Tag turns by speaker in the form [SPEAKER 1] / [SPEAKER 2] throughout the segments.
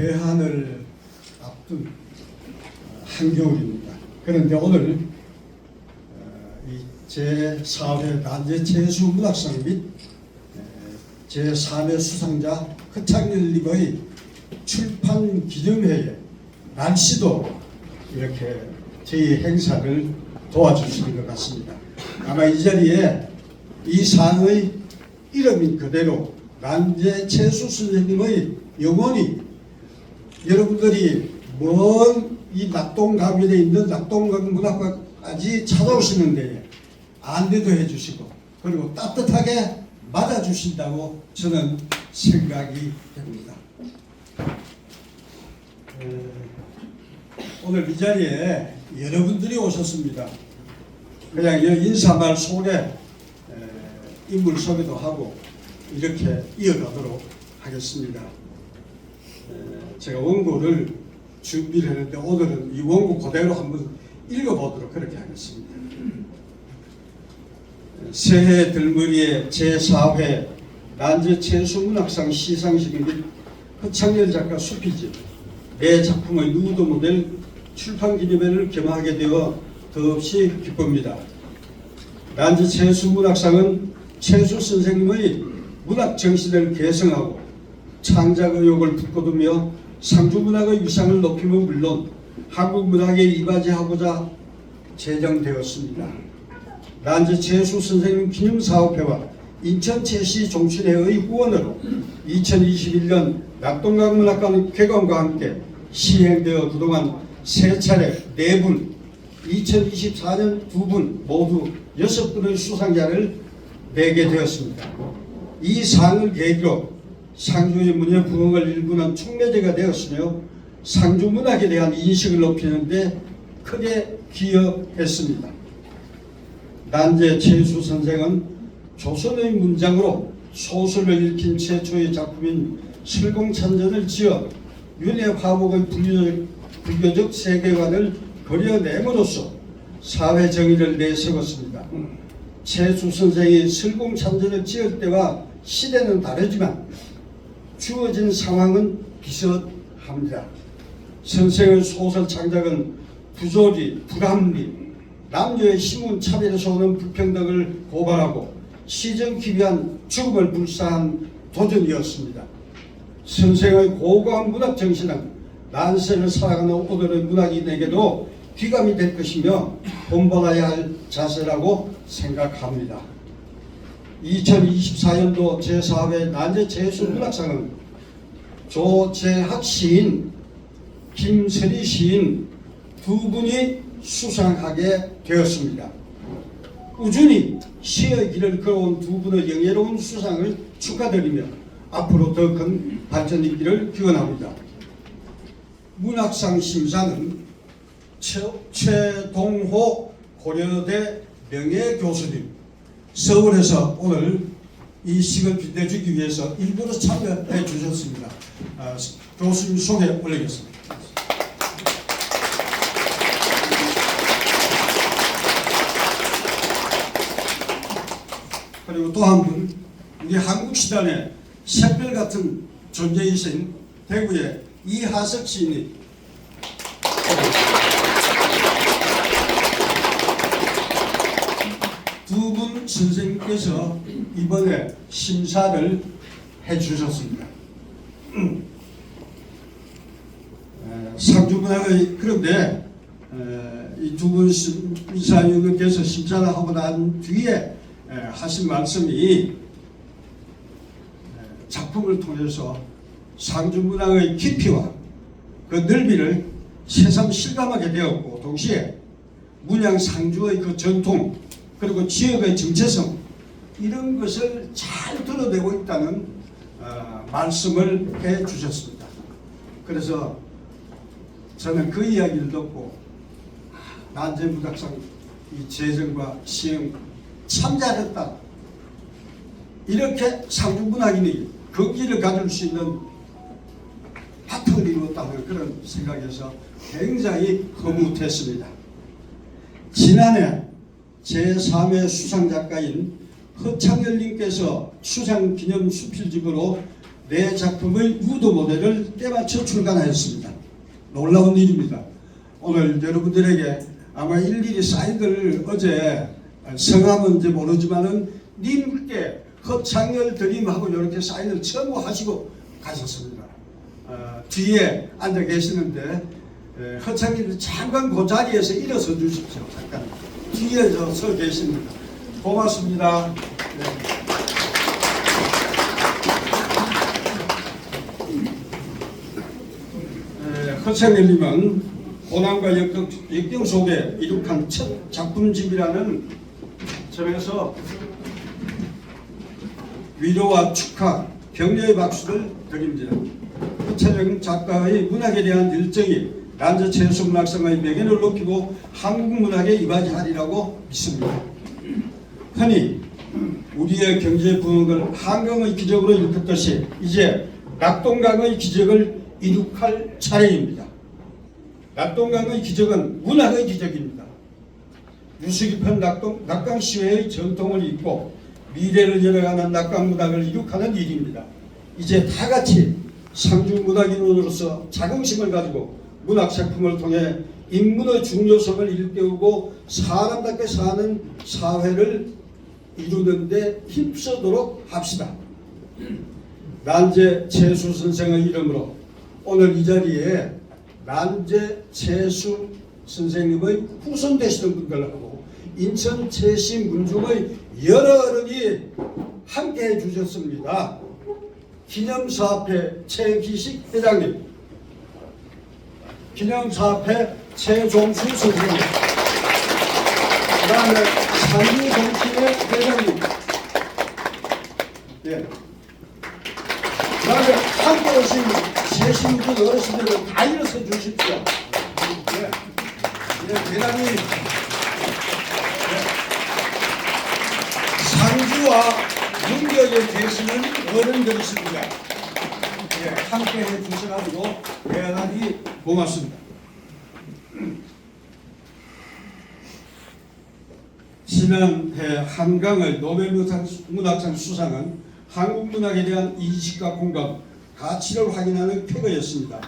[SPEAKER 1] 대한을 앞둔 어, 한겨울입니다. 그런데 오늘 어, 이 제4회 난제 재수 문학상 및 제3회 수상자 허창열님의 출판 기념회에 날씨도 이렇게 저희 행사를 도와주시는 것 같습니다. 아마 이 자리에 이 상의 이름인 그대로 난제 최수 선생님의 영혼이 여러분들이 먼 이 낙동강변에 있는 낙동강 문학과까지 찾아오시는데 안내도 해주시고 그리고 따뜻하게 맞아주신다고 저는 생각이 됩니다. 에, 오늘 이 자리에 여러분들이 오셨습니다. 그냥 이 인사말 속에 에, 인물 소개도 하고 이렇게 이어가도록 하겠습니다. 에, 제가 원고를 준비를 했는데 오늘은 이 원고 그대로 한번 읽어보도록 그렇게 하겠습니다. 새해 들머리에 제4회 난제 최수문학상 시상식 및 허창열 작가 수피집 내 작품의 누드 모델 출판 기념회를 겸하게 되어 더없이 기쁩니다. 난제 최수문학상은 최수 선생님의 문학 정신을 개성하고 창작 의욕을 북돋우며 상주 문학의 위상을 높이면 물론 한국 문학에 이바지하고자 제정되었습니다. 난제 최수 선생님 기념사업회와 인천 제시 종춘회의 후원으로 2021년 낙동강 문학관 개관과 함께 시행되어 그동안 세 차례 네 분, 2024년 두 분 모두 여섯 분의 수상자를 내게 되었습니다. 이 상을 계기로 상주의 문예 부흥을 일구는 촉매제가 되었으며 상주 문학에 대한 인식을 높이는데 크게 기여했습니다. 난제 최수 선생은 조선의 문장으로 소설을 읽힌 최초의 작품인 설공찬전을 지어 윤회 화목의 불교적, 불교적 세계관을 그려냄으로써 사회 정의를 내세웠습니다. 최수 선생이 설공찬전을 지을 때와 시대는 다르지만 주어진 상황은 비슷합니다. 선생의 소설 창작은 부조리, 불합리, 남녀의 신문 차별에서 오는 불평등을 고발하고 시정기 위한 죽음을 불사한 도전이었습니다. 선생의 고고한 문학 정신은 난세를 살아가는 오늘의 문학인에게도 귀감이 될 것이며 본받아야 할 자세라고 생각합니다. 2024년도 제4회 난제 재수 문학상은 조재학 시인, 김설희 시인 두 분이 수상하게 되었습니다. 꾸준히 시의 길을 걸어온 두 분의 영예로운 수상을 축하드리며 앞으로 더 큰 발전 있기를 기원합니다. 문학상 심사는 최, 최동호 고려대 명예교수님 서울에서 오늘 이 식을 빛내주기 위해서 일부러 참여해 주셨습니다. 아, 교수님 소개 올리겠습니다. 그리고 또 한 분, 우리 한국 시단의 샛별 같은 존재이신 대구의 이하석 시인님. 선생님께서 이번에 심사를 해 주셨습니다. 상주문학의 그런데 이 두 분 심사위원께서 심사를 하고 난 뒤에 에, 하신 말씀이 에, 작품을 통해서 상주문학의 깊이와 그 넓이를 새삼 실감하게 되었고 동시에 문양 상주의 그 전통 그리고 지역의 정체성 이런 것을 잘 드러내고 있다는 어, 말씀을 해 주셨습니다. 그래서 저는 그 이야기를 듣고 난제 문학상 이 재정과 시행 참 잘했다. 이렇게 상주문학인이 극기를 가질 수 있는 바탕을 이루었다는 그런 생각에서 굉장히 흐뭇했습니다. 지난해 제3회 수상작가인 허창열님께서 수상 기념 수필집으로 내 작품의 유도 모델을 때맞춰 출간하였습니다. 놀라운 일입니다. 오늘 여러분들에게 아마 일일이 사인을 어제 성함은 이제 모르지만은 님께 허창열 드림하고 이렇게 사인을 첨부하시고 가셨습니다. 어, 뒤에 앉아 계시는데 에, 허창일 잠깐 그 자리에서 일어서 주십시오. 잠깐 뒤에 저서 계십니다. 고맙습니다. 네. 에, 허창일님은 고난과 역경, 역경 속에 이룩한 첫 작품집이라는 점에서 위로와 축하, 격려의 박수를 드립니다. 허창일 작가의 문학에 대한 열정이 난저 최소 문학성의 명예를 높이고 한국 문학에 이바지하리라고 믿습니다. 흔히 우리의 경제 부흥을 한강의 기적으로 일컫듯이 이제 낙동강의 기적을 이룩할 차례입니다. 낙동강의 기적은 문학의 기적입니다. 유수기편 낙동, 낙강시회의 전통을 잇고 미래를 열어가는 낙강 문학을 이룩하는 일입니다. 이제 다 같이 상주 문학인으로서 자긍심을 가지고 문학 작품을 통해 인문의 중요성을 일깨우고 사람답게 사는 사회를 이루는데 힘쓰도록 합시다. 난제 채수 선생의 이름으로 오늘 이 자리에 난제 채수 선생님의 후손 되시는 분들하고 인천 채시 문중의 여러 어른이 함께 해주셨습니다. 기념사업회 최기식 회장님, 기념사업회 최종수 선생님, 그 다음에 산유정신의 회장님, 예. 그 다음에 함께 오신 세신분 어르신들을 다 일어서 주십시오. 예. 예, 대단히 상주와 문경에 계시는 어른들이십니다. 예, 함께 해주셔가지고 대단히 고맙습니다. 지난해 한강의 노벨 문학상 수상은 한국 문학에 대한 인식과 공감, 가치를 확인하는 표거였습니다.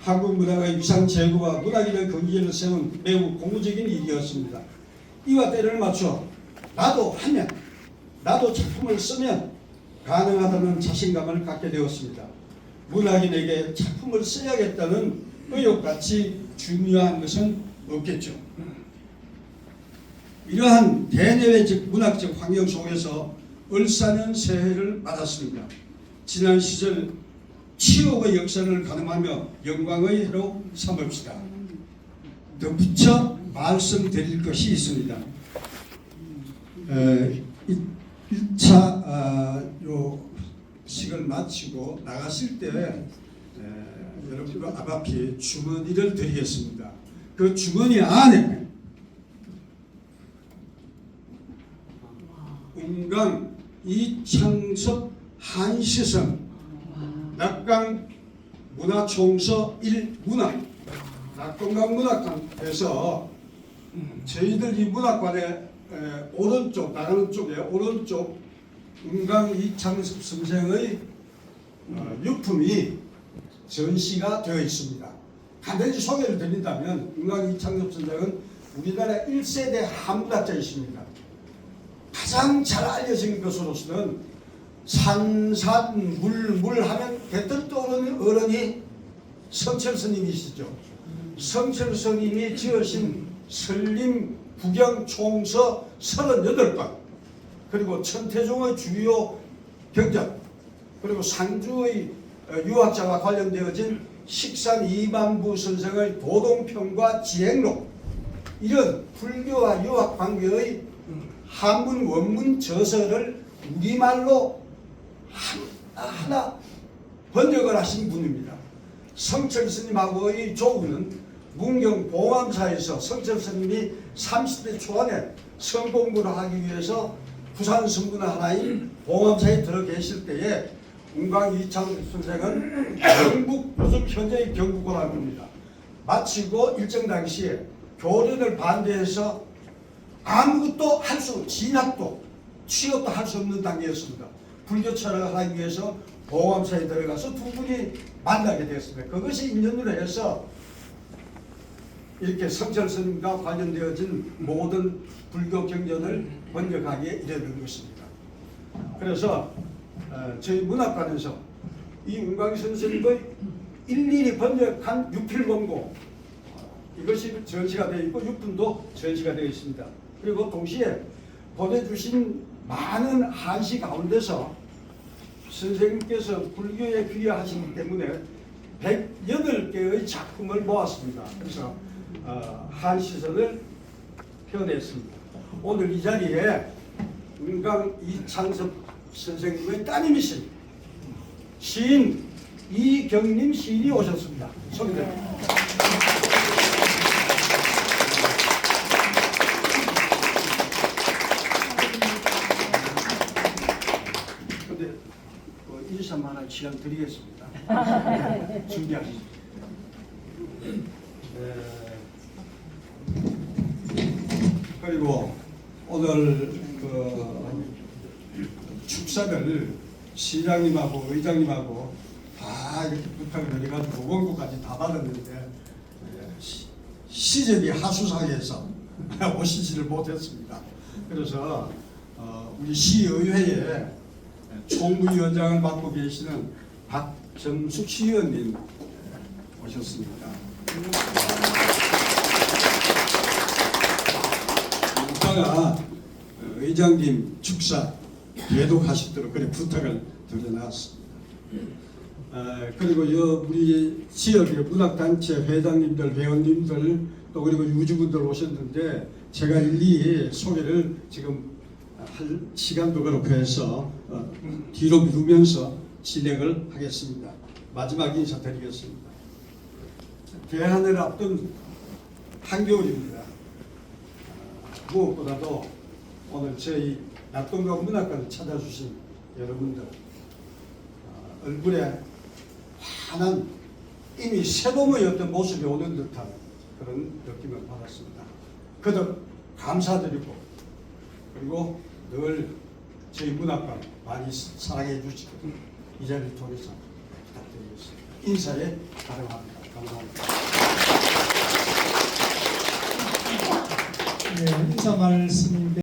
[SPEAKER 1] 한국 문학의 위상 제고와 문학에 대한 경기를 세운 매우 고무적인 일이었습니다. 이와 때를 맞춰 나도 하면, 나도 작품을 쓰면 가능하다는 자신감을 갖게 되었습니다. 문학인에게 작품을 써야겠다는 의욕같이 중요한 것은 없겠죠. 이러한 대내외적 문학적 환경 속에서 을사년 새해를 맞았습니다. 지난 시절 치욕의 역사를 가늠하며 영광의 해로 삼읍시다. 덧붙여 말씀드릴 것이 있습니다. 에, 1차 아, 요 식을 마치고 나가실 때 에, 여러분과 앞앞에 주머니를 드리겠습니다. 그 주머니 안에 은강 이창섭 한시성 낙강 문화총서 1 문학 낙동강 문학관에서 저희들 이 문학관의 에, 오른쪽 나가는 쪽에 오른쪽 은강 이창섭 선생의 어, 유품이 전시가 되어 있습니다. 간단히 소개를 드린다면 은강 이창섭 선생은 우리나라 1세대 한문학자이십니다. 가장 잘 알려진 것으로서는 산산 물물 하면 대뜸 떠오르는 어른이 성철 스님이시죠. 성철 스님이 지으신 설림 구경 총서 38건 그리고 천태종의 주요 경전 그리고 상주의 어, 유학자와 관련되어진 식산 이만부 선생의 도동평과 지행록 이런 불교와 유학 관계의 한문 원문 저서를 우리말로 한- 하나 번역을 하신 분입니다. 성철 스님하고의 조우는 문경 봉암사에서 성철 스님이 30대 초반에 성공부를 하기 위해서 부산 성군 하나인 봉암사에 들어 계실 때에 운강 이창 선생은 경북 요즘 현재의 경북고등학교입니다. 마치고 일정 당시에 교련을 반대해서 아무것도 할 수, 진학도, 취업도 할 수 없는 단계였습니다. 불교 철학을 하기 위해서 보험사에 들어가서 두 분이 만나게 되었습니다. 그것이 인연으로 해서 이렇게 성철스님과 관련되어진 모든 불교 경전을 번역하기에 이르는 것입니다. 그래서 어, 저희 문학관에서 이 은광 선생님의 일일이 번역한 육필본고 이것이 전시가 되어 있고 육분도 전시가 되어 있습니다. 그리고 동시에 보내주신 많은 한시 가운데서 선생님께서 불교에 귀화하시기 때문에 108개의 작품을 모았습니다. 그래서 어, 한 시선을 펴냈습니다. 오늘 이 자리에 은강 이창섭 선생님의 따님이신 시인 이경림 시인이 오셨습니다. 소개드립니다. 근데 그 인사만 할 시간 드리겠습니다. 준비하시죠. 네. 그리고 오늘 그 축사를 시장님하고 의장님하고 다 이렇게 부탁을 드려가지고 원고까지 다 받았는데 예, 시- 시절이 하수상에서 오시지를 못했습니다. 그래서 어, 우리 시의회에 총무위원장을 맡고 계시는 박정숙 시의원님 오셨습니다. 이따가 의장님 축사 계독하시도록 그래 부탁을 드려놨습니다. 아, 그리고 여 우리 지역의 문학단체 회장님들, 회원님들 또 그리고 유주분들 오셨는데 제가 일일이 소개를 지금 할 시간도 그렇고 해서 어, 뒤로 미루면서 진행을 하겠습니다. 마지막 인사드리겠습니다. 대한을 앞둔 한겨울입니다. 아, 무엇보다도 오늘 저희 낙동강 문학관을 찾아주신 여러분들 아, 얼굴에 환한 이미 새봄의 어떤 모습이 오는 듯한 그런 느낌을 받았습니다. 그덕 감사드리고 그리고 늘 저희 문학관 많이 사랑해 주시고 이 자리를 통해서 부탁드리겠습니다. 인사에 가름합니다. 감사합니다.
[SPEAKER 2] 네, 인사 말씀인데